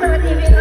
สวัสดีพี่